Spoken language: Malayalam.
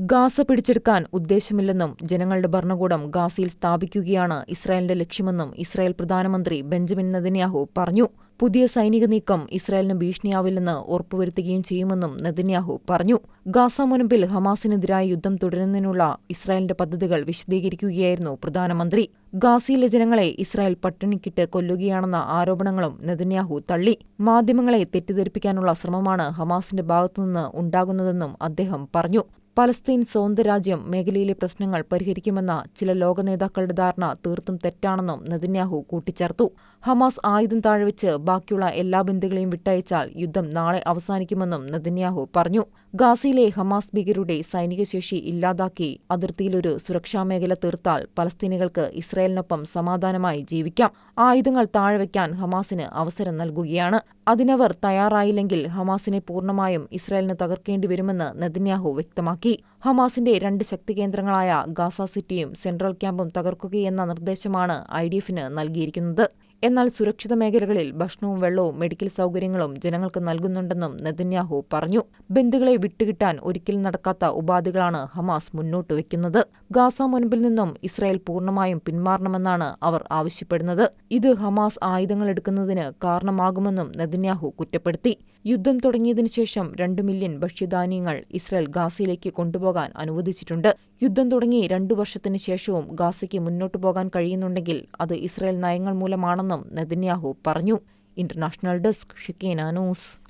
ഗാസ പിടിച്ചെടുക്കാൻ ഉദ്ദേശമില്ലെന്നും ജനങ്ങളുടെ ഭരണകൂടം ഗാസയിൽ സ്ഥാപിക്കുകയാണ് ഇസ്രായേലിന്റെ ലക്ഷ്യമെന്നും ഇസ്രായേൽ പ്രധാനമന്ത്രി ബെഞ്ചമിൻ നെതന്യാഹു പറഞ്ഞു. പുതിയ സൈനിക നീക്കം ഇസ്രായേലിന് ഭീഷണിയാവില്ലെന്ന് ഉറപ്പുവരുത്തുകയും ചെയ്യുമെന്നും നെതന്യാഹു പറഞ്ഞു. ഗാസ മുനമ്പിൽ ഹമാസിനെതിരായ യുദ്ധം തുടരുന്നതിനുള്ള ഇസ്രായേലിന്റെ പദ്ധതികൾ വിശദീകരിക്കുകയായിരുന്നു പ്രധാനമന്ത്രി. ഗാസയിലെ ജനങ്ങളെ ഇസ്രായേൽ പട്ടിണിക്കിട്ട് കൊല്ലുകയാണെന്ന ആരോപണങ്ങളും നെതന്യാഹു തള്ളി. മാധ്യമങ്ങളെ തെറ്റിദ്ധരിപ്പിക്കാനുള്ള ശ്രമമാണ് ഹമാസിന്റെ ഭാഗത്തുനിന്ന് ഉണ്ടാകുന്നതെന്നും അദ്ദേഹം പറഞ്ഞു. പലസ്തീൻ സ്വതന്ത്ര രാജ്യം മേഖലയിലെ പ്രശ്നങ്ങൾ പരിഹരിക്കുമെന്ന ചില ലോക നേതാക്കളുടെ ധാരണ തീർത്തും തെറ്റാണെന്നും നെതന്യാഹു കൂട്ടിച്ചേർത്തു. ഹമാസ് ആയുധം താഴെവെച്ച് ബാക്കിയുള്ള എല്ലാ ബന്ധുക്കളെയും വിട്ടയച്ചാൽ യുദ്ധം നാളെ അവസാനിക്കുമെന്നും നെതന്യാഹു പറഞ്ഞു. ഗാസയിലെ ഹമാസ് ഭീകരുടെ സൈനിക ശേഷി ഇല്ലാതാക്കി അതിർത്തിയിലൊരു സുരക്ഷാ മേഖല തീർത്താൽ പലസ്തീനികൾക്ക് ഇസ്രായേലിനൊപ്പം സമാധാനമായി ജീവിക്കാം. ആയുധങ്ങൾ താഴെവെക്കാൻ ഹമാസിന് അവസരം നൽകുകയാണ്. അതിനവർ തയ്യാറായില്ലെങ്കിൽ ഹമാസിനെ പൂർണമായും ഇസ്രായേലിന് തകർക്കേണ്ടി വരുമെന്ന് നെതന്യാഹു വ്യക്തമാക്കി. ഹമാസിന്റെ രണ്ട് ശക്തി കേന്ദ്രങ്ങളായ ഗാസ സിറ്റിയും സെൻട്രൽ ക്യാമ്പും തകർക്കുകയെന്ന നിർദ്ദേശമാണ് ഐ ഡി എഫിന് നൽകിയിരിക്കുന്നത്. എന്നാൽ സുരക്ഷിത മേഖലകളിൽ ഭക്ഷണവും വെള്ളവും മെഡിക്കൽ സൗകര്യങ്ങളും ജനങ്ങൾക്ക് നൽകുന്നുണ്ടെന്നും നെതന്യാഹു പറഞ്ഞു. ബന്ധുക്കളെ വിട്ടുകിട്ടാൻ ഒരിക്കലും നടക്കാത്ത ഉപാധികളാണ് ഹമാസ് മുന്നോട്ട് വയ്ക്കുന്നത്. ഗാസ മുൻപിൽ നിന്നും ഇസ്രായേൽ പൂർണമായും പിന്മാറണമെന്നാണ് അവർ ആവശ്യപ്പെടുന്നത്. ഇത് ഹമാസ് ആയുധങ്ങൾ എടുക്കുന്നതിന് കാരണമാകുമെന്നും നെതന്യാഹു കുറ്റപ്പെടുത്തി. യുദ്ധം തുടങ്ങിയതിനു ശേഷം രണ്ട് മില്യൺ ഭക്ഷ്യധാന്യങ്ങൾ ഇസ്രായേൽ ഗാസയിലേക്ക് കൊണ്ടുപോകാൻ അനുവദിച്ചിട്ടുണ്ട്. യുദ്ധം തുടങ്ങി രണ്ടു വർഷത്തിനു ശേഷവും ഗാസയ്ക്ക് മുന്നോട്ടു പോകാൻ കഴിയുന്നുണ്ടെങ്കിൽ അത് ഇസ്രായേൽ നയങ്ങൾ മൂലമാണെന്നും നെതന്യാഹു പറഞ്ഞു. ഇന്റർനാഷണൽ ഡെസ്ക് ഷിക്കേന ന്യൂസ്.